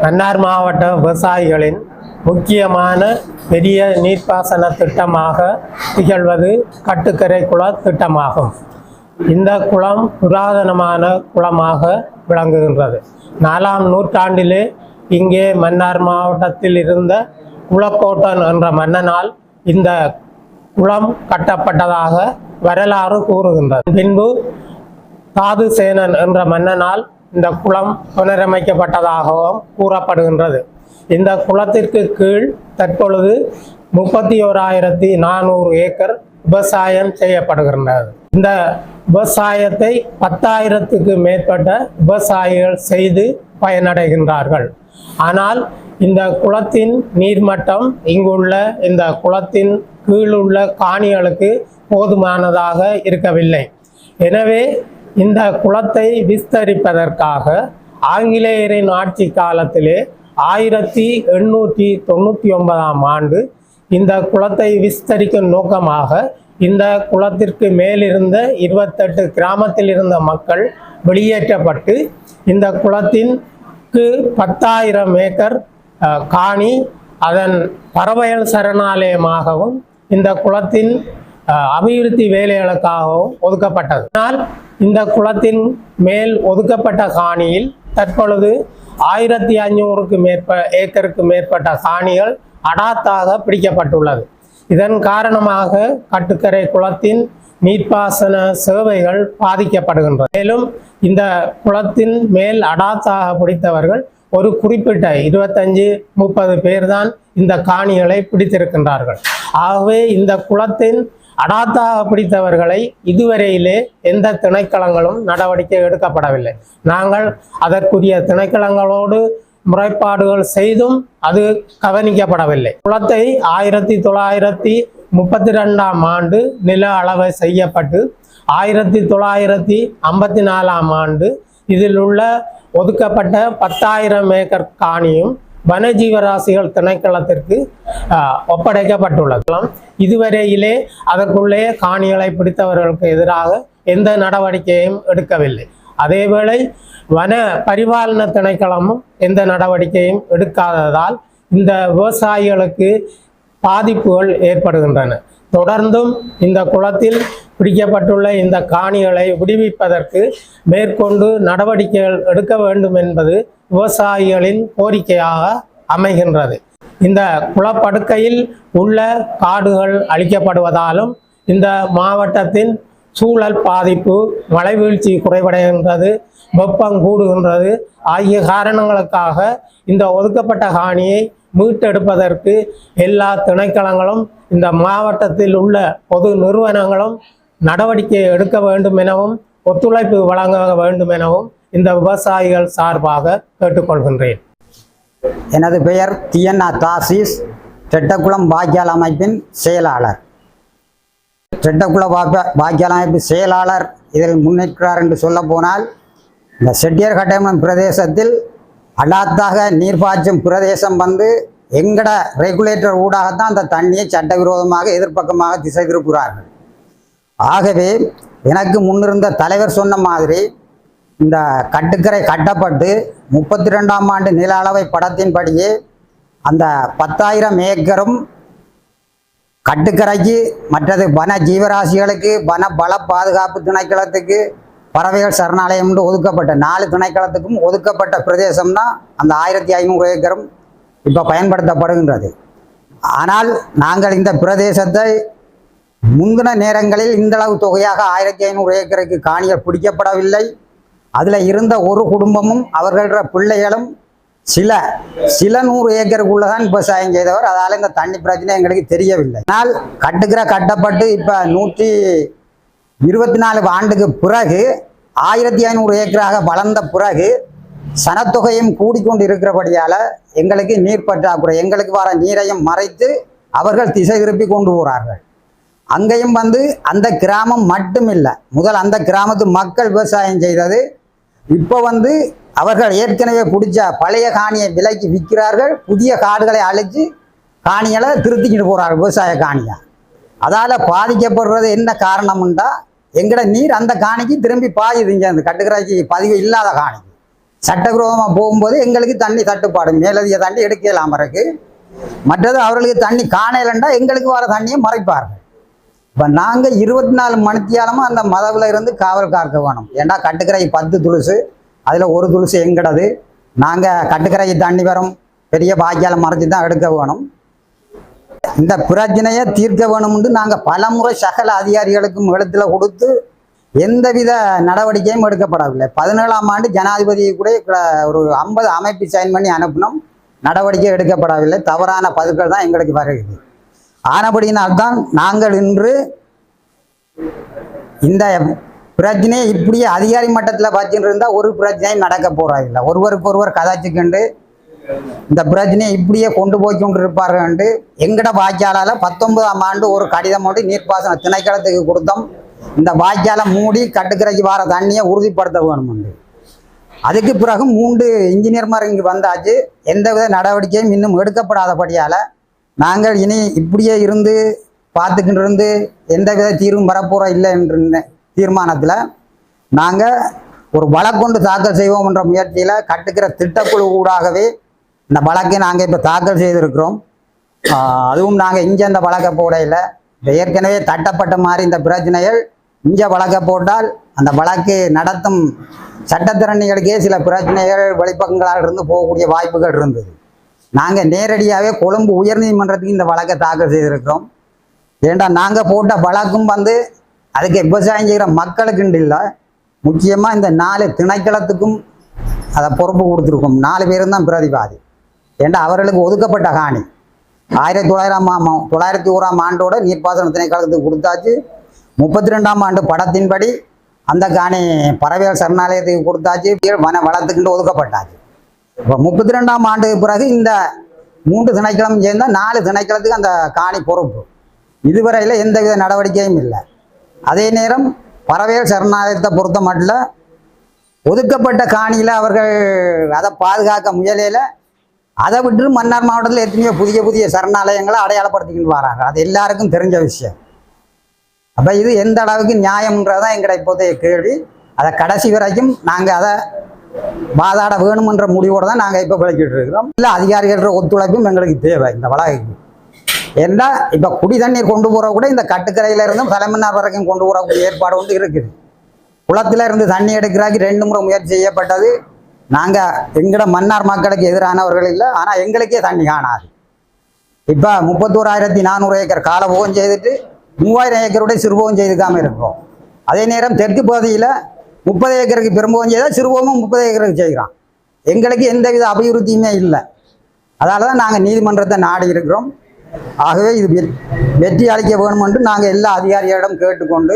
மன்னார் மாவட்ட விவசாயிகளின் முக்கியமான பெரிய நீர்ப்பாசன திட்டமாக திகழ்வது கட்டுக்கரை குள திட்டமாகும். இந்த குளம் புராதனமான குளமாக விளங்குகின்றது. நாலாம் நூற்றாண்டிலே இங்கே மன்னார் மாவட்டத்தில் இருந்த குளக்கோட்டன் என்ற மன்னனால் இந்த குளம் கட்டப்பட்டதாக வரலாறு கூறுகின்றது. பின்பு தாது சேனன் என்ற மன்னனால் இந்த குளம் புனரமைக்கப்பட்டதாகவும் கூறப்படுகின்றது. இந்த குளத்திற்கு கீழ் தற்பொழுது முப்பத்தி ஓராயிரத்தி நானூறு ஏக்கர் விவசாயம் செய்யப்படுகின்றது. இந்த விவசாயத்தை பத்தாயிரத்துக்கு மேற்பட்ட விவசாயிகள் செய்து பயனடைகின்றார்கள். ஆனால் இந்த குளத்தின் நீர்மட்டம் இங்குள்ள இந்த குளத்தின் கீழுள்ள காணிகளுக்கு போதுமானதாக இருக்கவில்லை. எனவே இந்த குளத்தை விஸ்தரிப்பதற்காக ஆங்கிலேயரின் ஆட்சி காலத்திலே ஆயிரத்தி எண்ணூற்றி தொண்ணூற்றி ஒன்பதாம் ஆண்டு இந்த குளத்தை விஸ்தரிக்கும் நோக்கமாக இந்த குளத்திற்கு மேலிருந்த இருபத்தெட்டு கிராமத்தில் இருந்த மக்கள் வெளியேற்றப்பட்டு இந்த குளத்திற்கு பத்தாயிரம் ஏக்கர் காணி அதன் பறவையல் சரணாலயமாகவும் இந்த குளத்தின் அபிவிருத்தி வேலைகளுக்காகவும் ஒதுக்கப்பட்டது. ஆனால் இந்த குளத்தின் மேல் ஒதுக்கப்பட்ட காணியில் தற்பொழுது ஆயிரத்தி ஐநூறுக்கு மேற்ப ஏக்கருக்கு மேற்பட்ட காணிகள் அடாத்தாக பிடிக்கப்பட்டுள்ளது. இதன் காரணமாக கட்டுக்கரை குளத்தின் நீர்ப்பாசன சேவைகள் பாதிக்கப்படுகின்றன. மேலும் இந்த குளத்தின் மேல் அடாத்தாக பிடித்தவர்கள் ஒரு குறிப்பிட்ட இருபத்தஞ்சு முப்பது பேர் தான் இந்த காணிகளை பிடித்திருக்கின்றார்கள். ஆகவே இந்த குளத்தின் அடாத்தாக பிடித்தவர்களை இதுவரையிலே எந்த திணைக்களங்களும் நடவடிக்கை எடுக்கப்படவில்லை. நாங்கள் அதற்குரிய திணைக்களங்களோடு முறைப்பாடுகள் செய்தும் அது கவனிக்கப்படவில்லை. குளத்தை ஆயிரத்தி தொள்ளாயிரத்தி முப்பத்தி ரெண்டாம் ஆண்டு நில அளவை செய்யப்பட்டு ஆயிரத்தி தொள்ளாயிரத்தி ஐம்பத்தி நாலாம் ஆண்டு இதில் உள்ள ஒதுக்கப்பட்ட பத்தாயிரம் ஏக்கர் காணியும் வனஜீவராசிகள் திணைக்களத்திற்கு ஆஹ், ஒப்படைக்கப்பட்டுள்ளது. இதுவரையிலே அதற்குள்ளே காணிகளை பிடித்தவர்களுக்கு எதிராக எந்த நடவடிக்கையும் எடுக்கவில்லை. அதேவேளை வன பரிபாலன திணைக்களமும் எந்த நடவடிக்கையும் எடுக்காததால் இந்த விவசாயிகளுக்கு பாதிப்புகள் ஏற்படுகின்றன. தொடர்ந்தும் இந்த குளத்தில் பிடிக்கப்பட்டுள்ள இந்த காணிகளை விடுவிப்பதற்கு மேற்கொண்டு நடவடிக்கைகள் எடுக்க வேண்டும் என்பது விவசாயிகளின் கோரிக்கையாக அமைகின்றது. இந்த குளப்படுக்கையில் உள்ள காடுகள் அழிக்கப்படுவதாலும் இந்த மாவட்டத்தின் சூழல் பாதிப்பு மழைவீழ்ச்சி குறைவடைகின்றது வெப்பம் கூடுகின்றது ஆகிய காரணங்களுக்காக இந்த ஒதுக்கப்பட்ட காணியை மீட்டெடுப்பதற்கு எல்லா திணைக்களங்களும் இந்த மாவட்டத்தில் உள்ள பொது நிறுவனங்களும் நடவடிக்கை எடுக்க வேண்டும் எனவும் ஒத்துழைப்பு வழங்க வேண்டும் எனவும் இந்த விவசாயிகள் சார்பாக கேட்டுக்கொள்கின்றேன். எனது பெயர் தியன்னா தாசிஸ் செட்டக்குளம் பாக்கியால் அமைப்பின் செயலாளர். செட்டக்குள பாக்க பாக்கியால் அமைப்பு செயலாளர் இதில் முன்னேற்கிறார் என்று சொல்ல போனால் இந்த செட்டியர் கட்டமன் பிரதேசத்தில் அடாத்தாக நீர்ப்பாய்ச்சும் பிரதேசம் வந்து எங்கட ரெகுலேட்டர் ஊடாகத்தான் அந்த தண்ணியை சட்டவிரோதமாக எதிர்ப்பக்கமாக திசை திருப்புகிறார்கள். ஆகவே எனக்கு முன்னிருந்த தலைவர் சொன்ன மாதிரி இந்த கட்டுக்கரை கட்டப்பட்டு முப்பத்தி ரெண்டாம் ஆண்டு நில அளவை படத்தின்படியே அந்த பத்தாயிரம் ஏக்கரும் கட்டுக்கரைக்கு மற்றது வன ஜீவராசிகளுக்கு வன பல பாதுகாப்பு திணைக்களத்துக்கு பறவைகள் சரணாலயம் என்று ஒதுக்கப்பட்ட நாலு திணைக்களத்துக்கும் ஒதுக்கப்பட்ட பிரதேசம் தான் அந்த ஆயிரத்தி ஐநூறு ஏக்கரும் இப்போ பயன்படுத்தப்படுகின்றது. ஆனால் நாங்கள் இந்த பிரதேசத்தை முந்தின நேரங்களில் இந்தளவு தொகையாக ஆயிரத்தி ஐநூறு ஏக்கருக்கு காணிகள் பிடிக்கப்படவில்லை. அதில் இருந்த ஒரு குடும்பமும் அவர்கள பிள்ளைகளும் சில சில நூறு ஏக்கருக்குள்ள தான் விவசாயம் செய்தவர். அதால் இந்த தண்ணி பிரச்சனை எங்களுக்கு தெரியவில்லை. ஆனால் கட்டுக்கிற கட்டப்பட்டு இப்போ நூற்றி இருபத்தி நாலு ஆண்டுக்கு பிறகு ஆயிரத்தி ஐநூறு ஏக்கராக வளர்ந்த பிறகு சனத்தொகையும் கூடிக்கொண்டு இருக்கிறபடியால் எங்களுக்கு நீர் பற்றாக்குறை எங்களுக்கு வர நீரையும் மறைத்து அவர்கள் திசை திருப்பி கொண்டு போகிறார்கள் அங்கேயும் வந்து அந்த கிராமம் மட்டும் இல்லை முதல் அந்த கிராமத்து மக்கள் விவசாயம் செய்தது. இப்போ வந்து அவர்கள் ஏற்கனவே பிடிச்ச பழைய காணியை விலைக்கு விற்கிறார்கள். புதிய காடுகளை அழிச்சு காணிகளை திருத்திக்கிட்டு போகிறார்கள் விவசாய காணியை. அதால் பாதிக்கப்படுறது என்ன காரணம்ண்டா எங்கட நீர் அந்த காணிக்கு திரும்பி பாயுது இங்கே அந்த கட்டுக்கரைக்கு பதிவு இல்லாத காணிக்கு சட்டவிரோதமாக போகும்போது எங்களுக்கு தண்ணி தட்டுப்பாடு மேலதிக தண்ணி எடுக்கலாம் இருக்கு. மற்றது அவர்களுக்கு தண்ணி காணலண்டா எங்களுக்கு வர தண்ணியை மறைப்பார்கள். இப்போ நாங்கள் இருபத்தி நாலு மணித்தியாலமும் அந்த மதவில் இருந்து காவல் காக்க வேணும். ஏன்னா கட்டுக்கரை பத்து துளுசு? அதில் ஒரு துளுசு எங்கடது? நாங்கள் கட்டுக்கரையை தண்ணி வரும். பெரிய பாக்கியால் மறைச்சி தான் எடுக்க வேணும். இந்த பிரச்சனையை தீர்க்க வேணும்னு நாங்கள் பலமுறை சகல அதிகாரிகளுக்கும் எழுத்தில் கொடுத்து எந்தவித நடவடிக்கையும் எடுக்கப்படவில்லை. பதினேழாம் ஆண்டு ஜனாதிபதி கூட ஒரு ஐம்பது அமைப்பு சைன் பண்ணி அனுப்பினோம். நடவடிக்கை எடுக்கப்படவில்லை. தவறான பதுக்கள் தான் எங்களுக்கு வருகிறது. ஆனபடியினால்தான் நாங்கள் இன்று இந்த பிரச்சனையை இப்படியே அதிகாரி மட்டத்தில் பார்த்துட்டு இருந்தால் ஒரு பிரச்சனையும் நடக்க போகிறதில்லை ஒருவருக்கு ஒருவர் கதாச்சிக்கண்டு இந்த பிரச்சனையை இப்படியே கொண்டு போய் கொண்டு இருப்பார்கள் எங்கட வாய்க்காலால் பத்தொன்பதாம் ஆண்டு ஒரு கடிதம் ஒன்று நீர்ப்பாசன திணைக்களத்துக்கு கொடுத்தோம். இந்த வாய்க்காலை மூடி கட்டுக்கரைக்கு வர தண்ணியை உறுதிப்படுத்த வேணும்ண்டு அதுக்கு பிறகு மூன்று இன்ஜினியர்மார் இங்கு வந்தாச்சு. எந்தவித நடவடிக்கையும் இன்னும் எடுக்கப்படாதபடியால் நாங்கள் இனி இப்படியே இருந்து பார்த்துக்கிட்டு இருந்து எந்தவித தீர்வும் வரப்போகிறோம் இல்லை என்ற தீர்மானத்தில் நாங்கள் ஒரு வழக்கொண்டு தாக்கல் செய்வோம் என்ற முயற்சியில் கட்டுக்கிற திட்டக்குழு ஊடாகவே இந்த வழக்கை நாங்கள் இப்போ தாக்கல் செய்திருக்கிறோம். அதுவும் நாங்கள் இங்கே அந்த வழக்கை போடையில். இப்போ ஏற்கனவே தட்டப்பட்ட மாதிரி இந்த பிரச்சனைகள் இங்கே வழக்கை போட்டால் அந்த வழக்கு நடத்தும் சட்டத்திறனிகளுக்கே சில பிரச்சனைகள் வெளிப்பக்கங்களால் இருந்து போகக்கூடிய வாய்ப்புகள் இருந்தது. நாங்கள் நேரடியாகவே கொழும்பு உயர்நீதிமன்றத்துக்கு இந்த வழக்கை தாக்கல் செய்திருக்கிறோம். ஏண்டா நாங்கள் போட்ட வழக்கும் வந்து அதுக்கு விவசாயம் செய்கிற மக்களுக்குண்டு இல்லை. முக்கியமாக இந்த நாலு திணைக்களத்துக்கும் அதை பொறுப்பு கொடுத்துருக்கோம். நாலு பேரும் தான் பிரதிவாதி. ஏண்டா அவர்களுக்கு ஒதுக்கப்பட்ட காணி. ஆயிரத்தி தொள்ளாயிரம் ஆமாம் தொள்ளாயிரத்தி ஓராம் ஆண்டோட நீர்ப்பாசன திணைக்களத்துக்கு கொடுத்தாச்சு. முப்பத்தி ரெண்டாம் ஆண்டு படத்தின்படி அந்த காணி பறவைகள் சரணாலயத்துக்கு கொடுத்தாச்சு. வன வளத்துக்குண்டு ஒதுக்கப்பட்டாச்சு. இப்போ முப்பத்தி ரெண்டாம் ஆண்டு பிறகு இந்த மூன்று திணைக்களம் சேர்ந்தா நாலு திணைக்களத்துக்கு அந்த காணி பொறுப்பு. இதுவரையில் எந்தவித நடவடிக்கையும் இல்லை. அதே நேரம் பறவைகள் சரணாலயத்தை பொறுத்த மட்டும் ஒதுக்கப்பட்ட காணியில் அவர்கள் அதை பாதுகாக்க முயலையில் அதை விட்டு மன்னார் மாவட்டத்தில் எத்தனையோ புதிய புதிய சரணாலயங்களை அடையாளப்படுத்திக்கிட்டு வராங்க. அது எல்லாருக்கும் தெரிஞ்ச விஷயம். அப்போ இது எந்த அளவுக்கு நியாயம்ன்றதான் எங்கட இப்போதைய கேள்வி. அதை கடைசி வரைக்கும் நாங்கள் அதை வாதாட வேணுமென்ற முடிவோடு தான் நாங்கள் இப்போ விளக்கிட்டு இருக்கிறோம். இல்லை அதிகாரிகளோட ஒத்துழைப்பும் எங்களுக்கு தேவை இந்த வழக்குக்கு ஏன்னா இப்போ குடி தண்ணீர் கொண்டு போகிற கூட இந்த கட்டுக்கரையில இருந்தும் தலைமன்னார் வரைக்கும் கொண்டு போகக்கூடிய ஏற்பாடு ஒன்று இருக்குது. குளத்தில் இருந்து தண்ணி எடுக்கிறாக்கி ரெண்டு முறை முயற்சி செய்யப்பட்டது. நாங்கள் எங்கட மன்னார் மக்களுக்கு எதிரானவர்கள் இல்லை ஆனால் எங்களுக்கே தண்ணி காணாது. இப்போ முப்பத்தோராயிரத்தி நானூறு ஏக்கர் காலபோகம் செய்துட்டு மூவாயிரம் ஏக்கருடைய சிறுபோகம் செய்துக்காமல் இருக்கிறோம். அதே நேரம் தெற்கு பகுதியில் முப்பது ஏக்கருக்கு பெரும்போகம் செய்தால் சிறுபோகமும் முப்பது ஏக்கருக்கு செய்கிறோம் எங்களுக்கு எந்தவித அபிவிருத்தியுமே இல்லை. அதால தான் நாங்கள் நீதிமன்றத்தை நாடி இருக்கிறோம். ஆகவே இது வெற்றி அளிக்க வேணும் என்று நாங்கள் எல்லா அதிகாரிகளிடம் கேட்டுக்கொண்டு